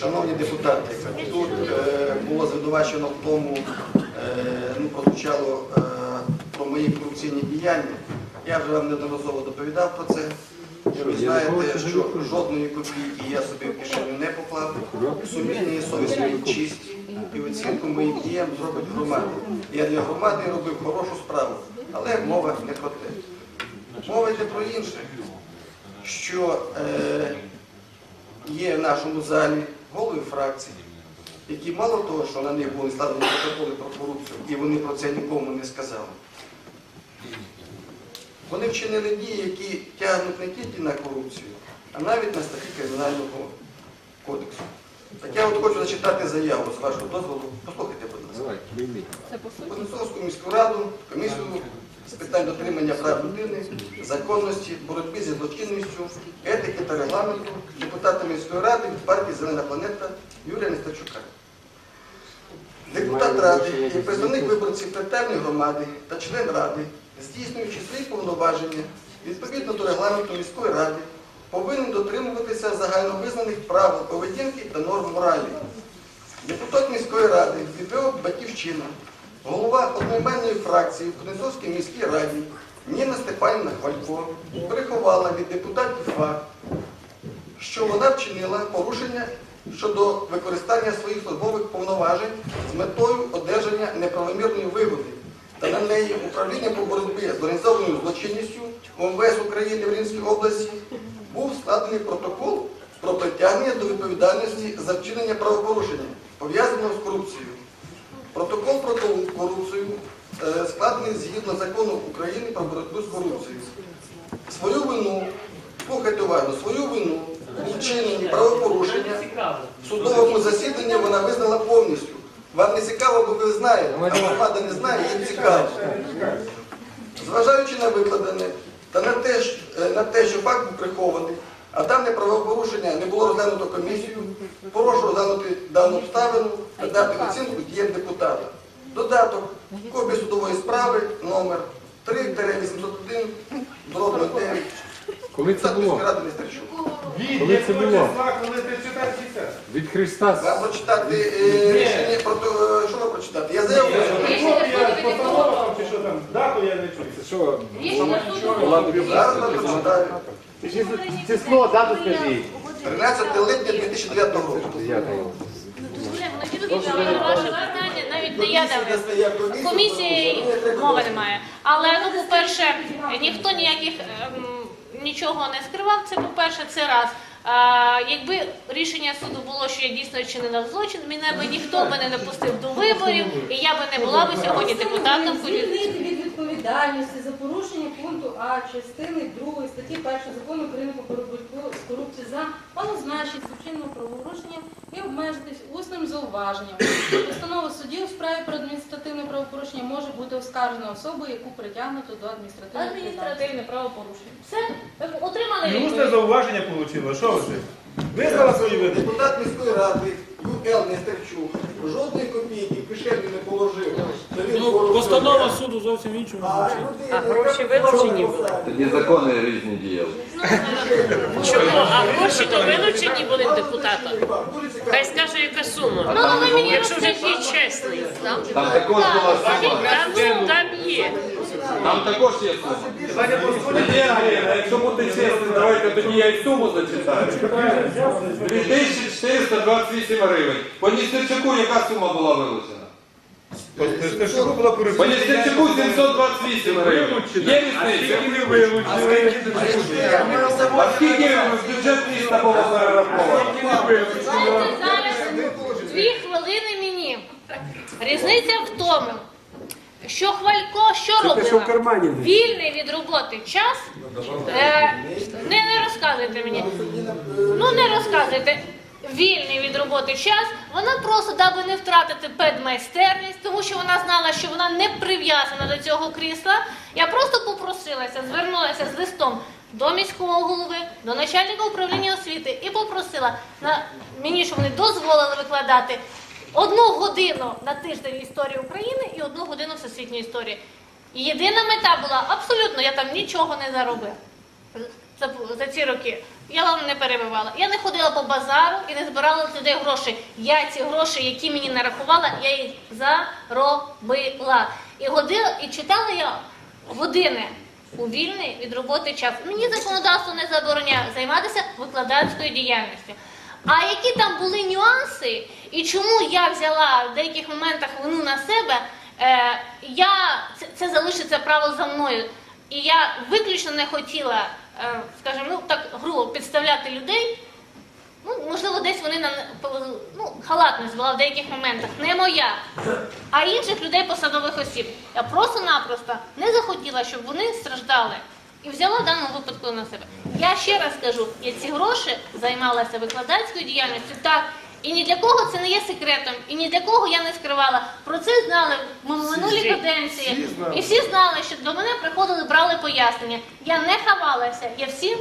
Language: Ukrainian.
Шановні депутати, тут е, було звинувачено в тому, е, ну, прозвучало е, про мої корупційні діяння. Я вже вам неодноразово доповідав про це. І ви знаєте, що жодної копійки я собі в кишеню не поклав. Сумління і совість мою чисть і оцінку моїм діям зробить громада. Я для громади робив хорошу справу, але мова не про те. Мова йде про інше, що е, є в нашому залі голови фракцій, які мало того, що на них були складені протоколи про корупцію, і вони про це нікому не сказали. Вони вчинили дії, які тягнуть не тільки на корупцію, а навіть на статті Кримінального кодексу. Так я от хочу зачитати заяву з вашого дозволу. Послухайте, будь ласка. Понесовську міську раду, комісію з питань дотримання прав людини, законності, боротьби зі злочинністю, етики та регламенту, депутата міської ради від партії Зелена планета Юрія Нестачука. Депутат ради і представник виборців територіальної громади та член ради, здійснюючи свої повноваження відповідно до регламенту міської ради, повинен дотримуватися загальновизнаних правил поведінки та норм моралі. Депутат міської ради ВО Батьківщина, голова одноіменної фракції в Кузнецовській міській раді Ніна Степанівна Хвалько приховала від депутатів факт, що вона вчинила порушення щодо використання своїх службових повноважень з метою одержання неправомірної вигоди та на неї управління по боротьбі з організованою злочинністю МВС України в Рівненській області був складений протокол про притягнення до відповідальності за вчинення правопорушення, пов'язаного з корупцією. Протокол про корупцію е, складений згідно закону України про боротьбу з корупцією. Свою вину, слухайте уважно, свою вину у вчиненні правопорушення в судовому засіданні вона визнала повністю. Вам не цікаво, бо ви знаєте, а громада не знає, їм цікаво. Зважаючи на викладене та на те, е, на те, що факт був прихований, а дане правопорушення не було розглянуто комісією, прошу розглянути дану обставину та дати оцінку діям депутата. Додаток копія судової справи номер 3-801 дроб 09 Коли це було? Ради Нестерчук. Коли це було? Від Христа. Вам прочитати е, рішення про те, е, що ви прочитати? Я заяву. Там, дату я не чую. Що? Рішення суду. Число, дату скажіть. 13 липня 2009 року. Ваше питання навіть не я дав. Комісії мови немає. Але ну, по-перше, ніхто ніяких ем, нічого не скривав. Це по-перше, це раз. А, якби рішення суду було, що я дійсно чинила злочин, мене би ніхто би не допустив до виборів, і я би не була би сьогодні депутатом. Звільнити від відповідальності за порушення пункту А частини 2 статті 1 закону України про боротьбу з корупцією за малозначність злочинного правопорушення і обмежитись усним зауваженням. Постанова судді у справі про адміністративне правопорушення може бути оскаржена особою, яку притягнуто до адміністративної відповідальності. Адміністративне правопорушення. Все, отримали Усне зауваження отримала. Що це? Визнала свою вину? Депутат міської ради Ю.Л. Нестерчук жодної копійки кишені не положив. Це він Ну, суду зовсім іншому. А гроші вилучені були. Тоді закони різні діяли. Чому? А гроші то вилучені були в депутата. Хай скаже, яка сума. Ну, ви мені Якщо вже такий чесний. Там також була сума. Там, там є. Там також є сума. Якщо бути чесним, давайте тоді я й суму зачитаю. 2428 гривень. По Ністерчуку яка сума була вилучена? По корупція? 728 гривень. Є різниця? А скільки в бюджет міста було перераховано? Дайте зараз дві хвилини мені. Різниця в тому, що Хвалько що робила? Вільний від роботи час. Е, не, не розказуйте мені. Ну не розказуйте. Вільний від роботи час, вона просто, даби не втратити педмайстерність, тому що вона знала, що вона не прив'язана до цього крісла. Я просто попросилася, звернулася з листом до міського голови, до начальника управління освіти і попросила на мені, щоб вони дозволили викладати одну годину на тиждень історії України і одну годину всесвітньої історії. І єдина мета була абсолютно, я там нічого не заробив за, ці роки. Я вам не перебивала. Я не ходила по базару і не збирала з людей гроші. Я ці гроші, які мені нарахувала, я їх заробила. І ходила, і читала я години у вільний від роботи час. Мені законодавство не забороняє займатися викладацькою діяльністю. А які там були нюанси, і чому я взяла в деяких моментах вину на себе, е, я, це, це залишиться право за мною. І я виключно не хотіла, скажімо, ну так грубо підставляти людей. Ну, можливо, десь вони на ну, халатність була в деяких моментах, не моя, а інших людей посадових осіб. Я просто-напросто не захотіла, щоб вони страждали. І взяла в даному випадку на себе. Я ще раз кажу, я ці гроші займалася викладацькою діяльністю, так. І ні для кого це не є секретом, і ні для кого я не скривала. Про це знали в минулій каденції. І всі знали, що до мене приходили, брали пояснення. Я не хавалася, я всім